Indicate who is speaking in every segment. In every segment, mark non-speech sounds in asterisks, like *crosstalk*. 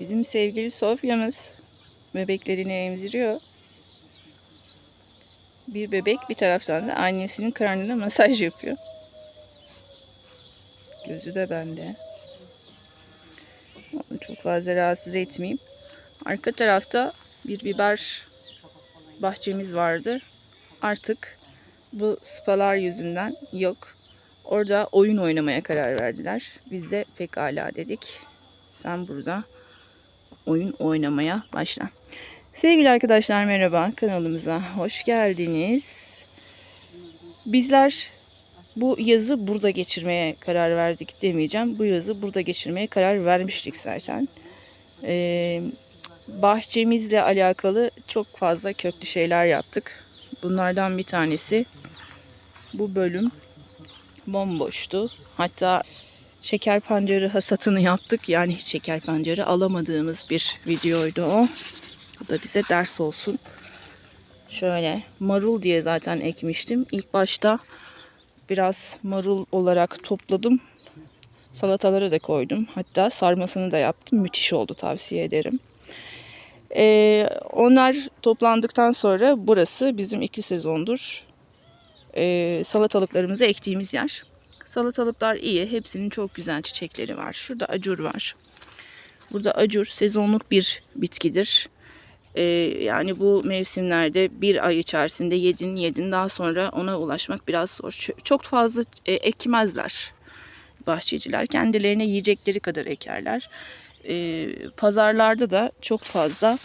Speaker 1: Bizim sevgili Sofya'mız bebeklerini emziriyor. Bir bebek bir taraftan da annesinin karnına masaj yapıyor. Gözü de bende. Onu çok fazla rahatsız etmeyeyim. Arka tarafta bir biber bahçemiz vardı. Artık bu spalar yüzünden yok. Orada oyun oynamaya karar verdiler. Biz de pekala dedik. Sen burada oyun oynamaya başla. Sevgili arkadaşlar merhaba kanalımıza hoş geldiniz. Bizler bu yazı burada geçirmeye karar verdik demeyeceğim. Bu yazı burada geçirmeye karar vermiştik zaten. Ee, bahçemizle alakalı çok fazla köklü şeyler yaptık. Bunlardan bir tanesi bu bölüm bomboştu. Hatta şeker pancarı hasatını yaptık. Yani şeker pancarı alamadığımız bir videoydu o. Bu da bize ders olsun. Şöyle marul diye zaten ekmiştim. İlk başta biraz marul olarak topladım. Salataları da koydum. Hatta sarmasını da yaptım. Müthiş oldu tavsiye ederim. Ee, onlar toplandıktan sonra burası bizim iki sezondur e, salatalıklarımızı ektiğimiz yer. Salatalıklar iyi. Hepsinin çok güzel çiçekleri var. Şurada acur var. Burada acur sezonluk bir bitkidir. Ee, yani bu mevsimlerde bir ay içerisinde yedin yedin daha sonra ona ulaşmak biraz zor. Çok fazla e, ekmezler bahçeciler. Kendilerine yiyecekleri kadar ekerler. Ee, pazarlarda da çok fazla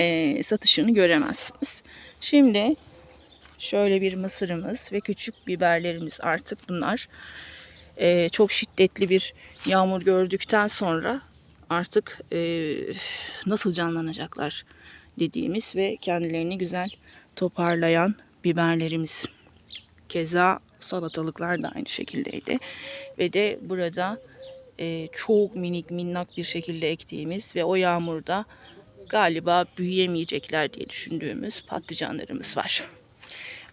Speaker 1: e, satışını göremezsiniz. Şimdi şöyle bir mısırımız ve küçük biberlerimiz artık bunlar. Ee, çok şiddetli bir yağmur gördükten sonra artık e, nasıl canlanacaklar dediğimiz ve kendilerini güzel toparlayan biberlerimiz. Keza salatalıklar da aynı şekildeydi. Ve de burada e, çok minik minnak bir şekilde ektiğimiz ve o yağmurda galiba büyüyemeyecekler diye düşündüğümüz patlıcanlarımız var.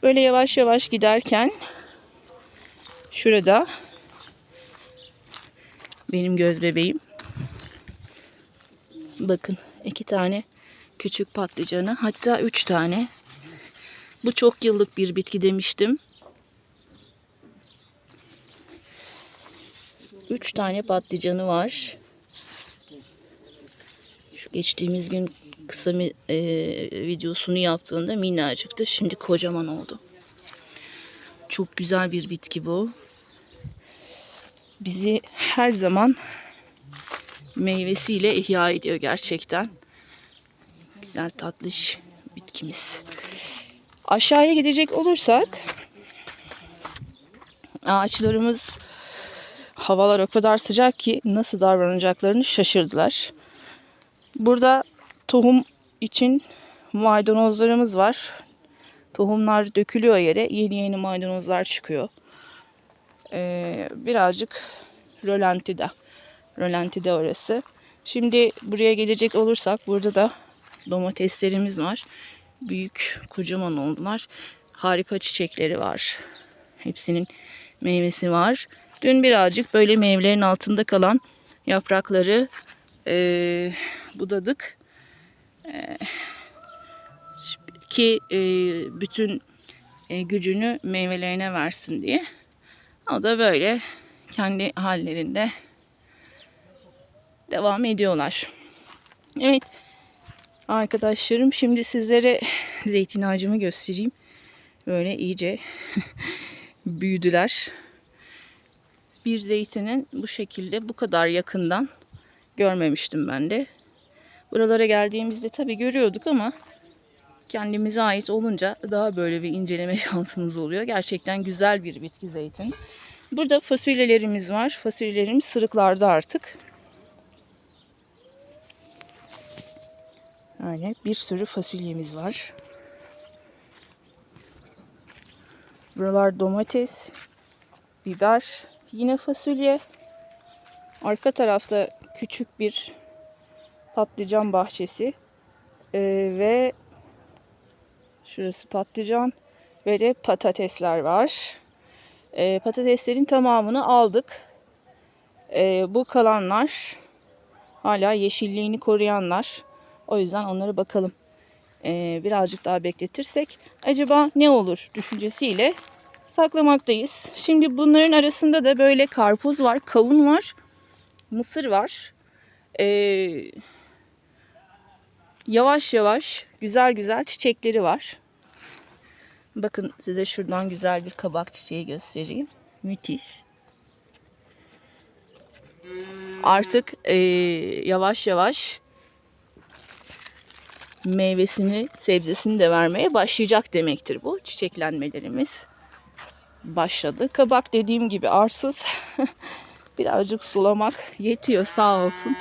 Speaker 1: Böyle yavaş yavaş giderken şurada benim göz bebeğim. Bakın iki tane küçük patlıcanı hatta üç tane. Bu çok yıllık bir bitki demiştim. Üç tane patlıcanı var. Geçtiğimiz gün kısa e, videosunu yaptığında minnacıktı. Şimdi kocaman oldu. Çok güzel bir bitki bu. Bizi her zaman meyvesiyle ihya ediyor gerçekten. Güzel tatlış bitkimiz. Aşağıya gidecek olursak ağaçlarımız havalar o kadar sıcak ki nasıl davranacaklarını şaşırdılar. Burada tohum için maydanozlarımız var. Tohumlar dökülüyor yere. Yeni yeni maydanozlar çıkıyor. Ee, birazcık rölantide. Rölantide orası. Şimdi buraya gelecek olursak burada da domateslerimiz var. Büyük, kocaman oldular. Harika çiçekleri var. Hepsinin meyvesi var. Dün birazcık böyle meyvelerin altında kalan yaprakları eee, budadık. Eee, ki eee, bütün eee, gücünü meyvelerine versin diye. O da böyle kendi hallerinde devam ediyorlar. Evet arkadaşlarım şimdi sizlere zeytin ağacımı göstereyim. Böyle iyice *laughs* büyüdüler. Bir zeytinin bu şekilde bu kadar yakından görmemiştim ben de. Buralara geldiğimizde tabii görüyorduk ama kendimize ait olunca daha böyle bir inceleme *laughs* şansımız oluyor. Gerçekten güzel bir bitki zeytin. Burada fasulyelerimiz var. Fasulyelerimiz sırıklarda artık. Öyle bir sürü fasulyemiz var. Buralar domates, biber, yine fasulye. Arka tarafta küçük bir patlıcan bahçesi Ee, ve şurası patlıcan ve de patatesler var. Ee, patateslerin tamamını aldık. Ee, bu kalanlar hala yeşilliğini koruyanlar. O yüzden onlara bakalım. Ee, birazcık daha bekletirsek acaba ne olur düşüncesiyle saklamaktayız. Şimdi bunların arasında da böyle karpuz var, kavun var, mısır var. Ee, yavaş yavaş güzel güzel çiçekleri var. Bakın size şuradan güzel bir kabak çiçeği göstereyim. Müthiş. Artık eee, yavaş yavaş meyvesini, sebzesini de vermeye başlayacak demektir bu. Çiçeklenmelerimiz başladı. Kabak dediğim gibi arsız. *laughs* Birazcık sulamak yetiyor sağ olsun.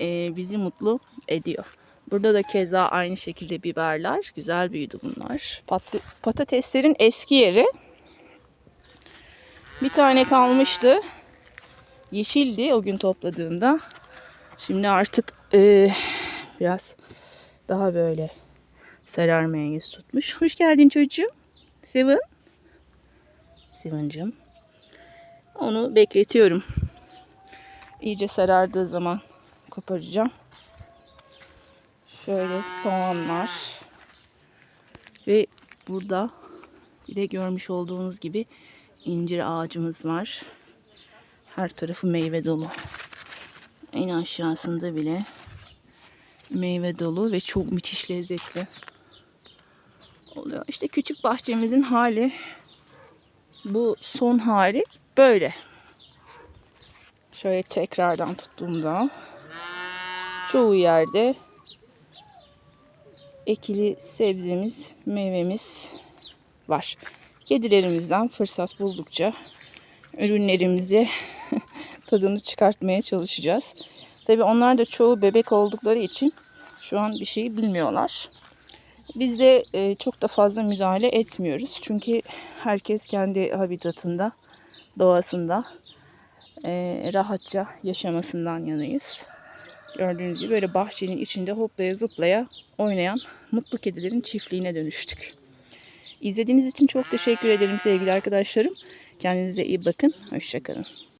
Speaker 1: Eee, bizi mutlu ediyor. Burada da keza aynı şekilde biberler. Güzel büyüdü bunlar. Pat- patateslerin eski yeri. Bir tane kalmıştı. Yeşildi o gün topladığımda. Şimdi artık eee, biraz daha böyle sararmaya yüz tutmuş. Hoş geldin çocuğum. Seven. Seven'cığım. Onu bekletiyorum. İyice sarardığı zaman koparacağım. Şöyle soğanlar. Ve burada bir de görmüş olduğunuz gibi incir ağacımız var. Her tarafı meyve dolu. En aşağısında bile meyve dolu ve çok müthiş lezzetli oluyor. İşte küçük bahçemizin hali bu son hali böyle. Şöyle tekrardan tuttuğumda çoğu yerde ekili sebzemiz, meyvemiz var. Kedilerimizden fırsat buldukça ürünlerimizi *laughs* tadını çıkartmaya çalışacağız. Tabii onlar da çoğu bebek oldukları için şu an bir şey bilmiyorlar. Biz de e, çok da fazla müdahale etmiyoruz. Çünkü herkes kendi habitatında, doğasında e, rahatça yaşamasından yanayız. Gördüğünüz gibi böyle bahçenin içinde hoplaya zıplaya oynayan mutlu kedilerin çiftliğine dönüştük. İzlediğiniz için çok teşekkür ederim sevgili arkadaşlarım. Kendinize iyi bakın. Hoşçakalın.